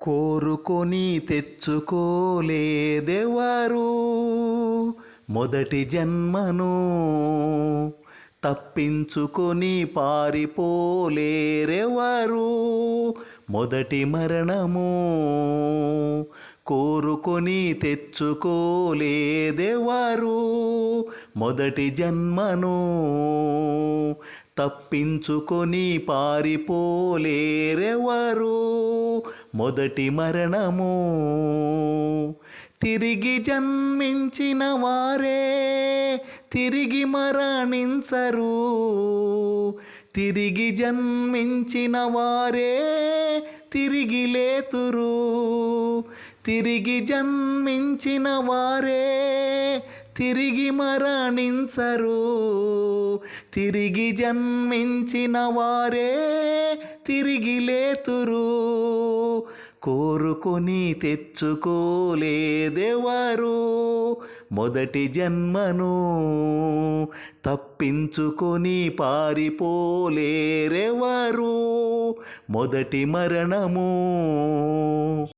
కోరుకొని తెచ్చుకోలేదెవరు? మొదటి జన్మను తప్పించుకొని పారిపోలేరెవరు? మొదటి మరణము కోరుకొని తెచ్చుకోలేదెవరు? మొదటి జన్మను తప్పించుకొని పారిపోలేరెవరు? మొదటి మరణము. తిరిగి జన్మించిన వారే తిరిగి మరణించరు. తిరిగి జన్మించిన వారే తిరిగి లేతురు. తిరిగి జన్మించిన వారే తిరిగి మరణించరు. తిరిగి జన్మించిన వారే తిరిగి లేతురు. కోరుకొని తెచ్చుకోలేదెవరు? మొదటి జన్మను తప్పించుకొని పారిపోలేరెవరు? మొదటి మరణము